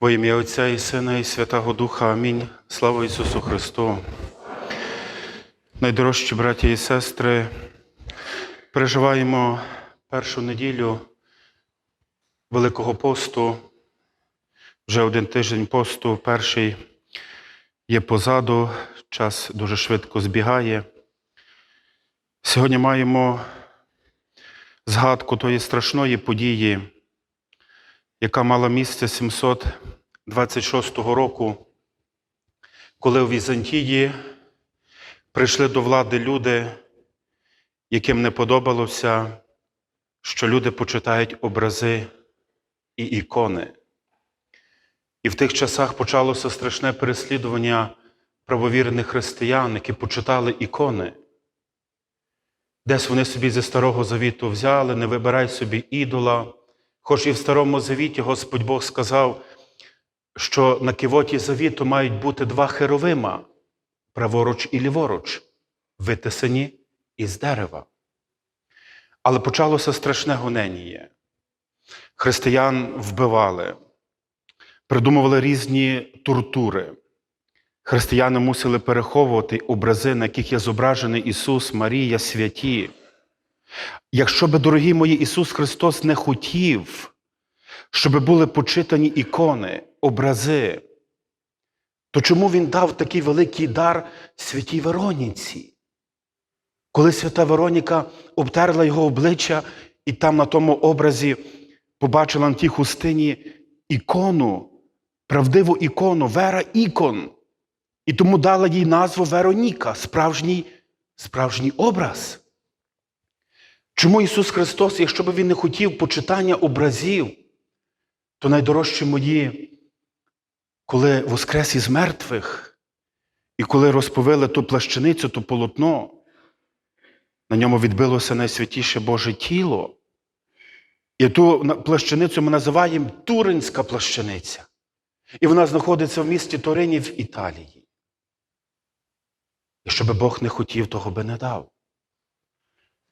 Во ім'я Отця і Сина, і Святого Духа. Амінь. Слава Ісусу Христу. Найдорожчі браті і сестри, переживаємо першу неділю Великого посту. Вже один тиждень посту, перший є позаду, час дуже швидко збігає. Сьогодні маємо згадку тої страшної події, яка мала місце 726 року, коли у Візантії прийшли до влади люди, яким не подобалося, що люди почитають образи і ікони. І в тих часах почалося страшне переслідування правовірних християн, які почитали ікони. Десь вони собі зі Старого Завіту взяли, не вибирай собі ідола. Хоч і в Старому Завіті Господь Бог сказав, що на кивоті завіту мають бути два херовима, праворуч і ліворуч, витисані із дерева. Але почалося страшне гонення. Християн вбивали, придумували різні тортури. Християни мусили переховувати образи, на яких є зображений Ісус, Марія, святі. Якщо би, дорогі мої, Ісус Христос не хотів, щоб були почитані ікони, образи, то чому Він дав такий великий дар святій Вероніці? Коли свята Вероніка обтерла його обличчя і там на тому образі побачила на тій хустині ікону, правдиву ікону, вера ікон. І тому дала їй назву Вероніка, справжній, справжній образ. Чому Ісус Христос, якщо б Він не хотів почитання образів, то найдорожчі мої, коли воскрес із мертвих, і коли розповели ту плащаницю, ту полотно, на ньому відбилося найсвятіше Боже тіло. І ту плащаницю ми називаємо Туринська плащаниця. І вона знаходиться в місті Торині в Італії. І щоб Бог не хотів, того би не дав.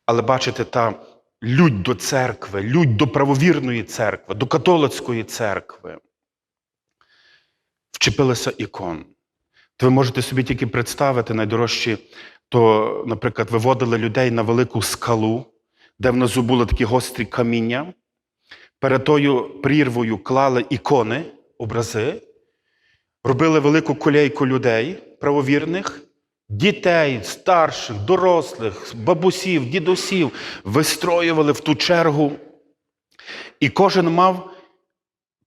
Але бачите, та лють до церкви, лють до правовірної церкви, до католицької церкви. Вчепилися ікон. То ви можете собі тільки представити найдорожчі, то, наприклад, виводили людей на велику скалу, де внизу були такі гострі каміння. Перед тою прірвою клали ікони, образи, робили велику колейку людей правовірних, дітей, старших, дорослих, бабусів, дідусів вистроювали в ту чергу. І кожен мав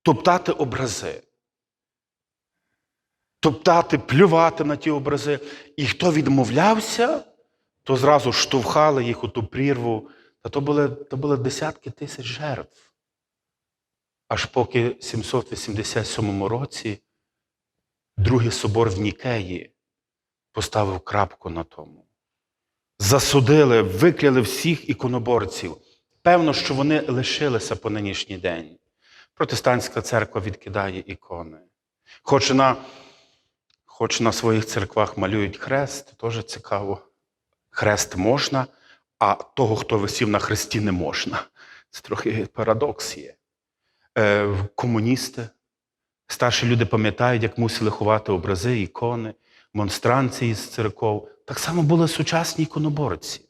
топтати образи. Топтати, плювати на ті образи. І хто відмовлявся, то зразу штовхали їх у ту прірву. Та то були, то були десятки тисяч жертв. Аж поки в 787 році другий собор в Нікеї поставив крапку на тому. Засудили, викляли всіх іконоборців. Певно, що вони лишилися по нинішній день. Протестантська церква відкидає ікони. Хоч на, хоч на своїх церквах малюють хрест, теж цікаво. Хрест можна, а того, хто висів на хресті, не можна. Це трохи парадокс є. Е, комуністи, старші люди пам'ятають, як мусили ховати образи, ікони, монстранції з церков. Так само були сучасні іконоборці.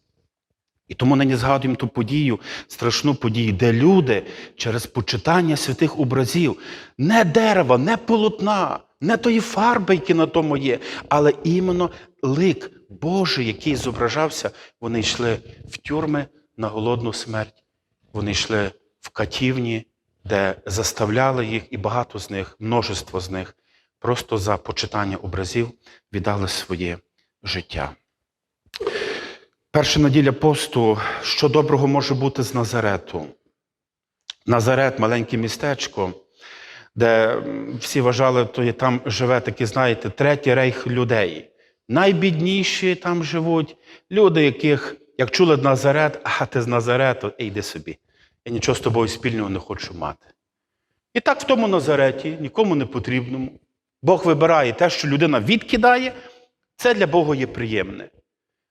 І тому нині згадуємо ту подію, страшну подію, де люди через почитання святих образів, не дерева, не полотна, не тої фарби, які на тому є, але іменно лик Божий, який зображався, вони йшли в тюрми на голодну смерть, вони йшли в катівні, де заставляли їх, і багато з них, множество з них, просто за почитання образів віддали своє життя. Перша неділя посту, що доброго може бути з Назарету. Назарет маленьке містечко, де всі вважали, то там живе такий, знаєте, третій рейх людей. Найбідніші там живуть люди, яких, як чули Назарет, а ти з Назарету, ей, йди собі. Я нічого з тобою спільного не хочу мати. І так в тому Назареті, нікому не потрібному. Бог вибирає те, що людина відкидає, це для Бога є приємне.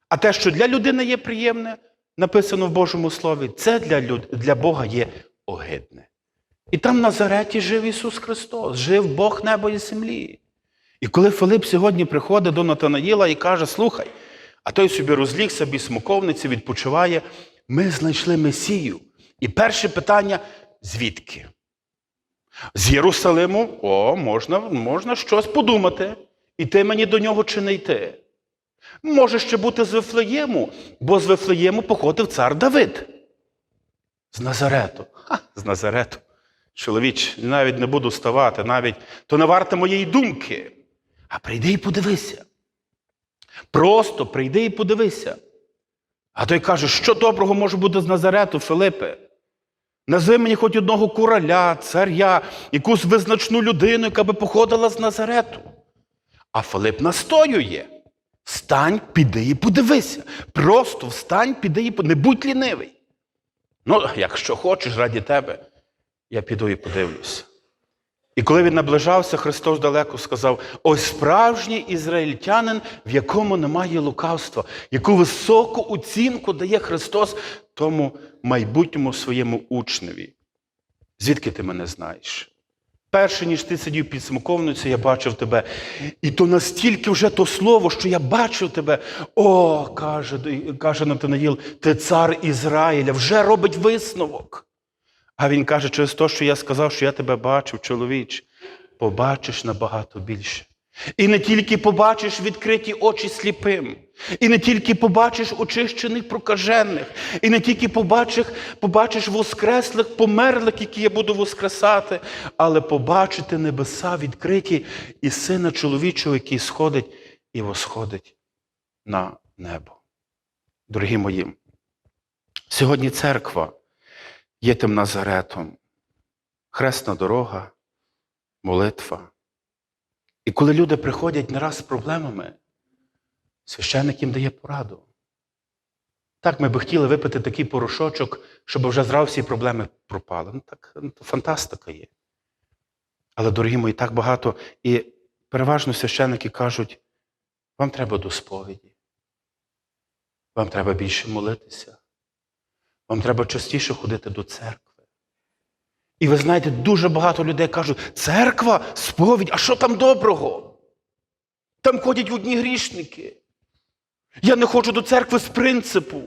А те, що для людини є приємне, написано в Божому Слові, це для, люд... для Бога є огидне. І там в Назареті жив Ісус Христос, жив Бог неба і землі. І коли Филип сьогодні приходить до Натанаїла і каже: Слухай, а той собі розлігся, собі смоковниці, відпочиває, ми знайшли Месію. І перше питання: звідки? З Єрусалиму, о, можна, можна щось подумати. Іти мені до нього чи не йти. Може ще бути з Вифлеєму, бо з Вифлеєму походив цар Давид. З Назарету. Ха, з Назарету. Чоловіч, навіть не буду ставати, навіть то не варте моєї думки. А прийди і подивися. Просто прийди і подивися. А той каже, що доброго може бути з Назарету, Филипе? Назви мені хоч одного короля, царя, якусь визначну людину, яка би походила з Назарету. А Филип настоює. Встань, піди і подивися. Просто встань, піди і подивися. Не будь лінивий. Ну, якщо хочеш раді тебе, я піду і подивлюся. І коли він наближався, Христос далеко сказав: ось справжній ізраїльтянин, в якому немає лукавства, яку високу оцінку дає Христос тому майбутньому своєму учневі. Звідки ти мене знаєш? Перше, ніж ти сидів під смоковницею, я бачив тебе. І то настільки вже то слово, що я бачив тебе. О, каже, каже Натанаїл, ти цар Ізраїля, вже робить висновок. А він каже, через те, що я сказав, що я тебе бачив, чоловіч, побачиш набагато більше. І не тільки побачиш відкриті очі сліпим, і не тільки побачиш очищених прокажених, і не тільки побачиш, побачиш воскреслих, померлих, які я буду воскресати, але побачити небеса відкриті і сина чоловічого, який сходить і восходить на небо. Дорогі мої, сьогодні церква є тим Назаретом, хресна дорога, молитва. І коли люди приходять не раз з проблемами, священник їм дає пораду. Так, ми би хотіли випити такий порошочок, щоб вже зразу всі проблеми пропали. Ну, так, ну, фантастика є. Але, дорогі мої, так багато. І переважно священники кажуть, вам треба до сповіді, вам треба більше молитися, вам треба частіше ходити до церкви. І ви знаєте, дуже багато людей кажуть, церква, сповідь, а що там доброго? Там ходять одні грішники. Я не ходжу до церкви з принципу.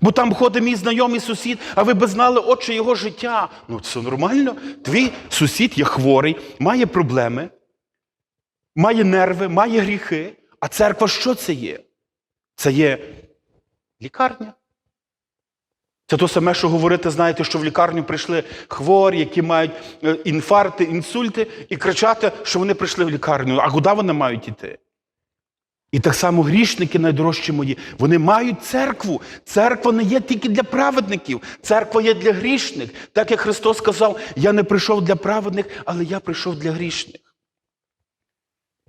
Бо там ходить мій знайомий сусід, а ви би знали очі його життя. Ну, це нормально. Твій сусід є хворий, має проблеми, має нерви, має гріхи. А церква що це є? Це є лікарня. Це то саме, що говорити, знаєте, що в лікарню прийшли хворі, які мають е, інфаркти, інсульти, і кричати, що вони прийшли в лікарню. А куди вони мають йти? І так само грішники, найдорожчі мої, вони мають церкву. Церква не є тільки для праведників, церква є для грішних. Так як Христос сказав, я не прийшов для праведних, але я прийшов для грішних.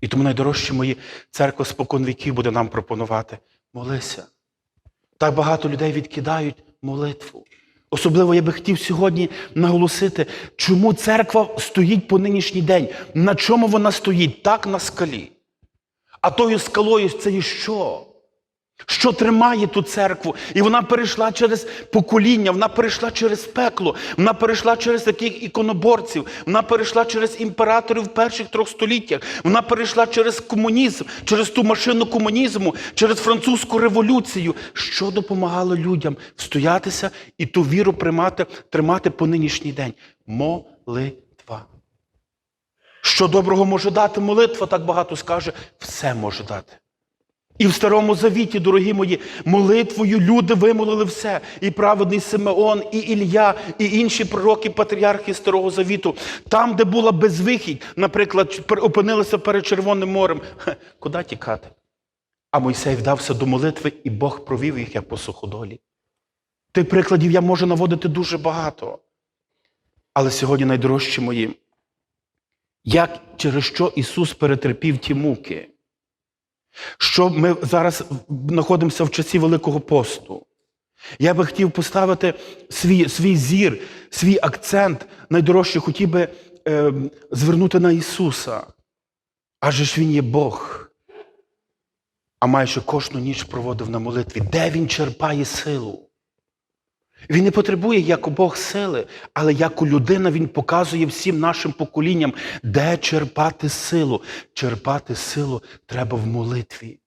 І тому, найдорожчі мої, церква спокон віків буде нам пропонувати молися. Так багато людей відкидають молитву. Особливо я би хотів сьогодні наголосити, чому церква стоїть по нинішній день. На чому вона стоїть? Так на скалі. А тою скалою це і що? Що тримає ту церкву? І вона перейшла через покоління, вона перейшла через пекло, вона перейшла через таких іконоборців, вона перейшла через імператорів перших трьох століттях, вона перейшла через комунізм, через ту машину комунізму, через французьку революцію, що допомагало людям встоятися і ту віру приймати, тримати по нинішній день. Молитва. Що доброго може дати молитва, так багато скаже, все може дати. І в Старому Завіті, дорогі мої, молитвою люди вимолили все. І праведний Симеон, і Ілля, і інші пророки, патріархи Старого Завіту. Там, де була безвихідь, наприклад, опинилися перед Червоним морем. Куди тікати? А Мойсей вдався до молитви, і Бог провів їх як по суходолі. Тих прикладів я можу наводити дуже багато. Але сьогодні найдорожчі мої, як через що Ісус перетерпів ті муки? Що ми зараз знаходимося в часі Великого посту. Я би хотів поставити свій свій зір, свій акцент, найдорожче хотів би е, звернути на Ісуса. Адже ж Він є Бог. А майже кожну ніч проводив на молитві. Де Він черпає силу? Він не потребує як у Бог сили, але як у людина він показує всім нашим поколінням, де черпати силу. Черпати силу треба в молитві.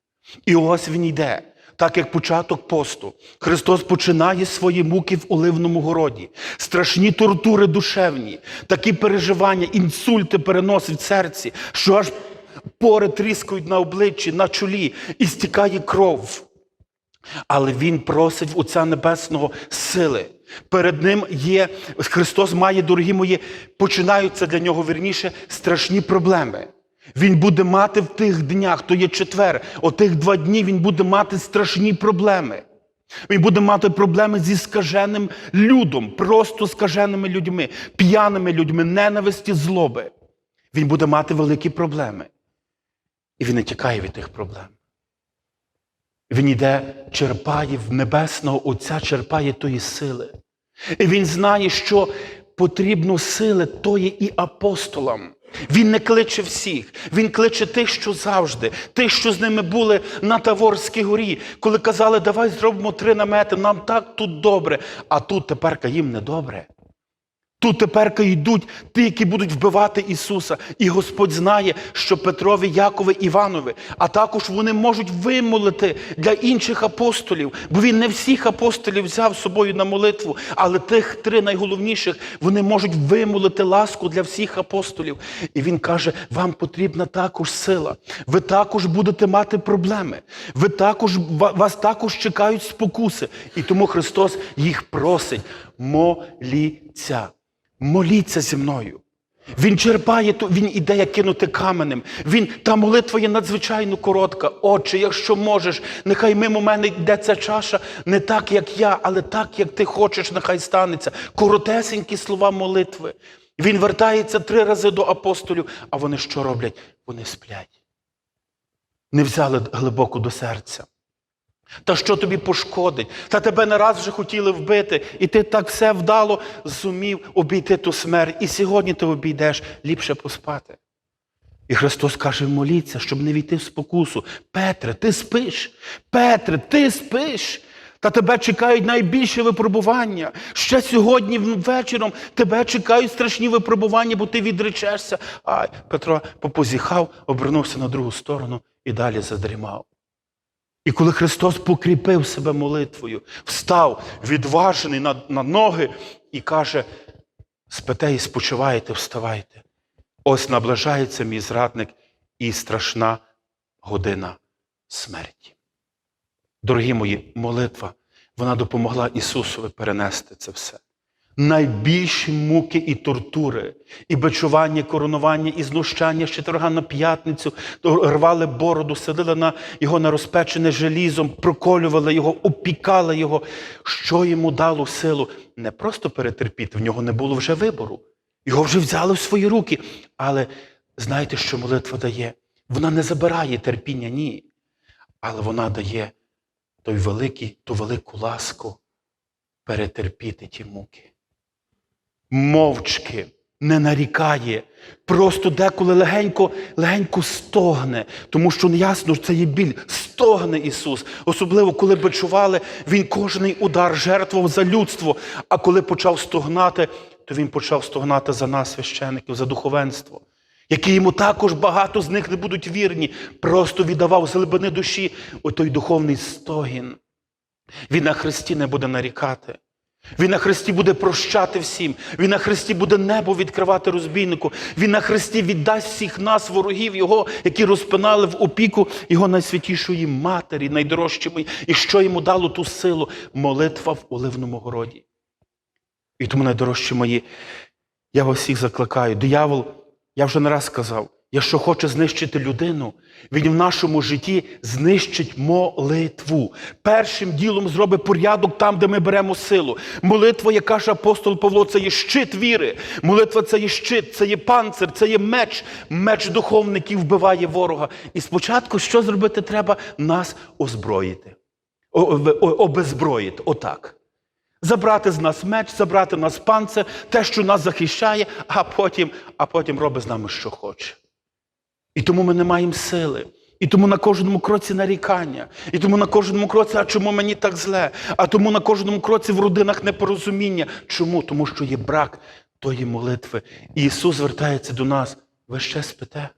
І ось він йде. Так як початок посту, Христос починає свої муки в Оливному городі, страшні тортури душевні, такі переживання, інсульти переносить в серці, що аж пори тріскають на обличчі, на чолі і стікає кров. Але Він просить в Отця Небесного сили. Перед ним є, Христос має, дорогі мої, починаються для нього вірніше страшні проблеми. Він буде мати в тих днях, то є четвер, отих два дні він буде мати страшні проблеми. Він буде мати проблеми зі скаженим людом, просто скаженими людьми, п'яними людьми, ненависті, злоби. Він буде мати великі проблеми. І він не тікає від тих проблем. Він іде, черпає в Небесного Отця, черпає тої сили. І він знає, що потрібно сили тої і апостолам. Він не кличе всіх, він кличе тих, що завжди, тих, що з ними були на Таворській горі, коли казали, давай зробимо три намети, нам так тут добре, а тут тепер їм не добре. Тут тепер йдуть ті, які будуть вбивати Ісуса. І Господь знає, що Петрові, Якови, Іванови, а також вони можуть вимолити для інших апостолів, бо він не всіх апостолів взяв з собою на молитву, але тих три найголовніших вони можуть вимолити ласку для всіх апостолів. І він каже: вам потрібна також сила. Ви також будете мати проблеми. Ви також вас також чекають спокуси. І тому Христос їх просить: моліться. Моліться зі мною. Він черпає, ту- він ідея кинути каменем. Він, та молитва є надзвичайно коротка. Отче, якщо можеш, нехай мимо мене йде ця чаша не так, як я, але так, як ти хочеш, нехай станеться. Коротесенькі слова молитви. Він вертається три рази до апостолів, а вони що роблять? Вони сплять. Не взяли глибоко до серця. Та що тобі пошкодить? Та тебе не раз вже хотіли вбити, і ти так все вдало зумів обійти ту смерть. І сьогодні ти обійдеш ліпше поспати. І Христос каже: моліться, щоб не війти в спокусу. Петре, ти спиш. Петре, ти спиш. Та тебе чекають найбільші випробування. Ще сьогодні вечором тебе чекають страшні випробування, бо ти відречешся. Ай, Петро попозіхав, обернувся на другу сторону і далі задрімав. І коли Христос покріпив себе молитвою, встав, відважений на, на ноги і каже: спите і спочиваєте, вставайте. Ось наближається мій зрадник і страшна година смерті. Дорогі мої, молитва, вона допомогла Ісусові перенести це все. Найбільші муки і тортури, і бичування, коронування, і знущання з четверга на п'ятницю, рвали бороду, садили на його на розпечене желізом, проколювали його, опікали його. Що йому дало силу? Не просто перетерпіти, в нього не було вже вибору. Його вже взяли в свої руки. Але знаєте, що молитва дає? Вона не забирає терпіння, ні. Але вона дає той великий, ту велику ласку перетерпіти ті муки мовчки, не нарікає, просто деколи легенько, легенько стогне, тому що неясно, що це є біль. Стогне Ісус. Особливо, коли бичували, Він кожний удар жертвував за людство. А коли почав стогнати, то Він почав стогнати за нас, священиків, за духовенство. Які йому також багато з них не будуть вірні, просто віддавав з глибини душі отой духовний стогін. Він на Христі не буде нарікати. Він на Христі буде прощати всім. Він на Христі буде небо відкривати розбійнику. Він на Христі віддасть всіх нас, ворогів Його, які розпинали в опіку Його найсвятішої матері, найдорожчої. І що йому дало ту силу? Молитва в Оливному городі. І тому, найдорожчі мої, я вас всіх закликаю. Диявол, я вже не раз сказав, якщо хоче знищити людину, він в нашому житті знищить молитву. Першим ділом зробить порядок там, де ми беремо силу. Молитва, як каже апостол Павло, це є щит віри. Молитва це є щит, це є панцир, це є меч. Меч духовників вбиває ворога. І спочатку що зробити треба? Нас озброїти. Обезброїти. Отак. Забрати з нас меч, забрати нас панцир, те, що нас захищає, а потім, а потім робить з нами, що хоче. І тому ми не маємо сили. І тому на кожному кроці нарікання, і тому на кожному кроці, а чому мені так зле? А тому на кожному кроці в родинах непорозуміння. Чому? Тому що є брак тої молитви. І Ісус звертається до нас. Ви ще спите?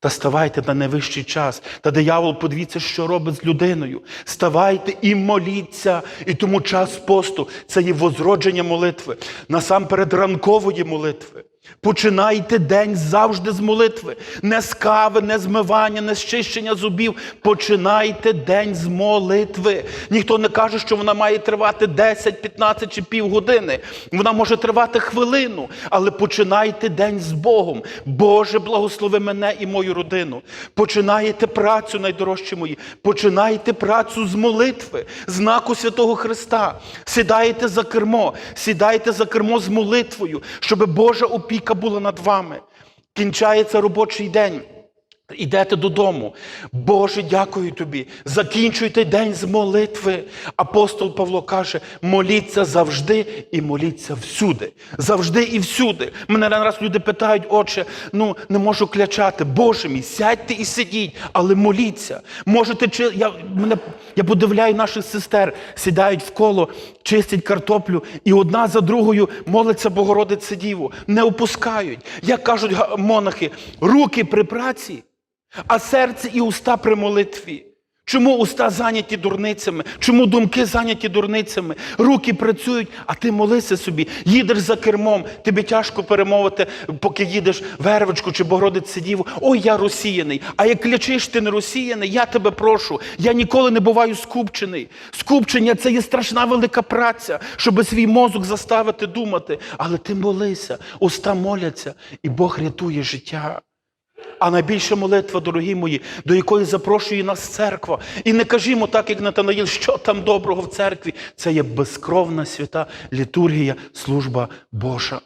Та ставайте на найвищий час. Та диявол, подивіться, що робить з людиною. Ставайте і моліться. І тому час посту це є возродження молитви, насамперед ранкової молитви. Починайте день завжди з молитви. Не з кави, не з мивання, не з чищення зубів. Починайте день з молитви. Ніхто не каже, що вона має тривати 10, 15 чи півгодини. Вона може тривати хвилину, але починайте день з Богом. Боже, благослови мене і мою родину. Починаєте працю, найдорожчі мої. Починайте працю з молитви, знаку Святого Христа. Сідаєте за кермо, сідайте за кермо з молитвою, щоб Божа опіка була над вами. Кінчається робочий день. Ідете додому. Боже, дякую тобі. Закінчуйте день з молитви. Апостол Павло каже: моліться завжди і моліться всюди. Завжди і всюди. Мене раз люди питають, отче, ну не можу клячати. Боже мій, сядьте і сидіть, але моліться. Можете чи я мене я подивляю наших сестер, сідають в коло, чистять картоплю, і одна за другою молиться Богородице Діву. Не опускають. Як кажуть монахи, руки при праці а серце і уста при молитві. Чому уста зайняті дурницями? Чому думки зайняті дурницями? Руки працюють, а ти молися собі. Їдеш за кермом, тобі тяжко перемовити, поки їдеш вервичку чи Богородице Діву. Ой, я росіяний. А як клячиш ти не росіяний, я тебе прошу. Я ніколи не буваю скупчений. Скупчення це є страшна велика праця, щоб свій мозок заставити думати. Але ти молися, уста моляться, і Бог рятує життя. А найбільша молитва, дорогі мої, до якої запрошує нас церква. І не кажімо так, як Натанаїл, що там доброго в церкві. Це є безкровна свята літургія, служба Божа.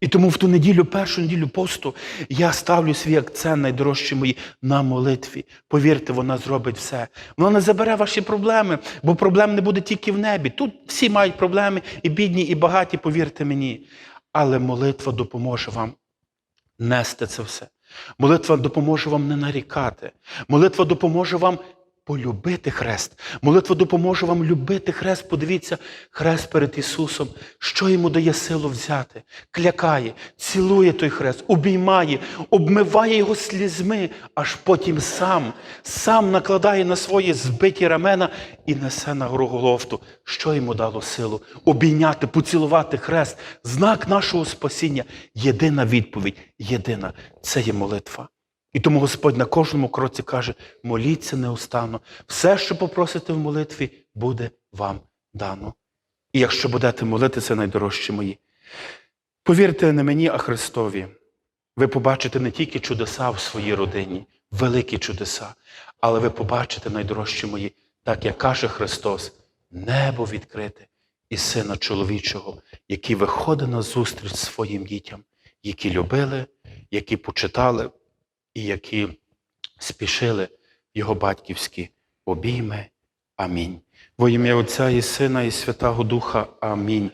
І тому в ту неділю, першу неділю посту, я ставлю свій акцент, найдорожчі мої, на молитві. Повірте, вона зробить все. Вона не забере ваші проблеми, бо проблем не буде тільки в небі. Тут всі мають проблеми, і бідні, і багаті, повірте мені. Але молитва допоможе вам нести це все. Молитва допоможе вам не нарікати. Молитва допоможе вам полюбити хрест. Молитва допоможе вам любити хрест. Подивіться, хрест перед Ісусом, що йому дає силу взяти, клякає, цілує той хрест, обіймає, обмиває його слізьми, аж потім сам, сам накладає на свої збиті рамена і несе на гору Голофту. Що йому дало силу? Обійняти, поцілувати хрест, знак нашого спасіння. Єдина відповідь, єдина це є молитва. І тому Господь на кожному кроці каже: моліться неустанно. Все, що попросите в молитві, буде вам дано. І якщо будете молитися, найдорожчі мої, повірте не мені, а Христові. Ви побачите не тільки чудеса в своїй родині, великі чудеса, але ви побачите, найдорожчі мої, так як каже Христос, небо відкрите і Сина чоловічого, який виходить на зустріч своїм дітям, які любили, які почитали і які спішили його батьківські обійми. Амінь. Во ім'я Отця і Сина, і Святого Духа. Амінь.